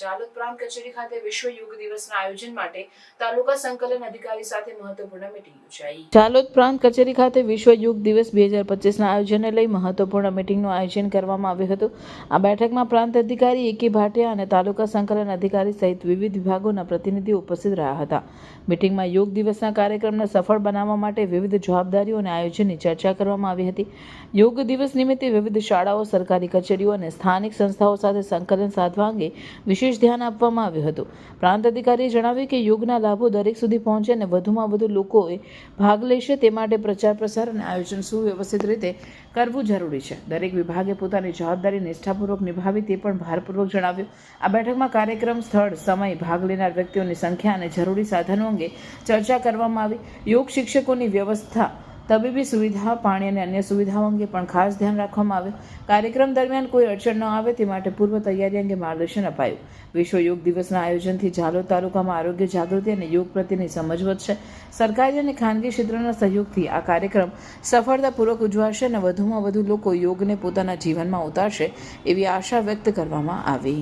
જાલોદ પ્રાંત કચેરી ખાતે વિશ્વ યોગ દિવસના આયોજન માટે તાલુકા સંકલન અધિકારી સાથે મહત્વપૂર્ણ મીટિંગ યોજાઈ. જાલોદ પ્રાંત કચેરી ખાતે વિશ્વ યોગ દિવસ બે હજાર પચીસના આયોજનને લઈ મહત્વપૂર્ણ મીટિંગનું આયોજન કરવામાં આવ્યું હતું. આ બેઠકમાં પ્રાંત અધિકારી એકે ભાટિયા અને તાલુકા સંકલન અધિકારી સહિત વિવિધ વિભાગોના પ્રતિનિધિઓ ઉપસ્થિત રહ્યા હતા. મીટિંગમાં યોગ દિવસના કાર્યક્રમને સફળ બનાવવા માટે વિવિધ જવાબદારીઓ અને આયોજનની ચર્ચા કરવામાં આવી હતી. યોગ દિવસ નિમિત્તે વિવિધ શાળાઓ, સરકારી કચેરીઓ અને સ્થાનિક સંસ્થાઓ સાથે સંકલન સાધવા અંગે વિશેષ ધ્યાન આપવામાં આવ્યું હતું. પ્રાંત અધિકારીએ જણાવ્યું કે યોગના લાભો દરેક સુધી પહોંચે અને વધુમાં વધુ લોકોએ ભાગ લેશે તે માટે પ્રચાર, પ્રસાર અને આયોજન સુવ્યવસ્થિત રીતે કરવું જરૂરી છે. દરેક વિભાગે પોતાની જવાબદારી નિષ્ઠાપૂર્વક નિભાવી તે પણ ભારપૂર્વક જણાવ્યું. આ બેઠકમાં કાર્યક્રમ, સ્થળ, સમય, ભાગ લેનાર વ્યક્તિઓની સંખ્યા અને જરૂરી સાધનો અંગે ચર્ચા કરવામાં આવી. યોગ શિક્ષકોની વ્યવસ્થા તબીબી સુવિધા, પાણી અને અન્ય સુવિધાઓ અંગે પણ ખાસ ધ્યાન રાખવામાં આવ્યું કાર્યક્રમ દરમિયાન કોઈ અડચણ ન આવે તે માટે પૂર્વ તૈયારી અંગે માર્ગદર્શન અપાયું. વિશ્વ યોગ દિવસના આયોજનથી ઝાલોદ તાલુકામાં આરોગ્ય જાગૃતિ અને યોગ પ્રત્યેની સમજ વધશે. સરકારી અને ખાનગી ક્ષેત્રના સહયોગથી આ કાર્યક્રમ સફળતાપૂર્વક ઉજવાશે અને વધુમાં વધુ લોકો યોગને પોતાના જીવનમાં ઉતારશે એવી આશા વ્યક્ત કરવામાં આવી.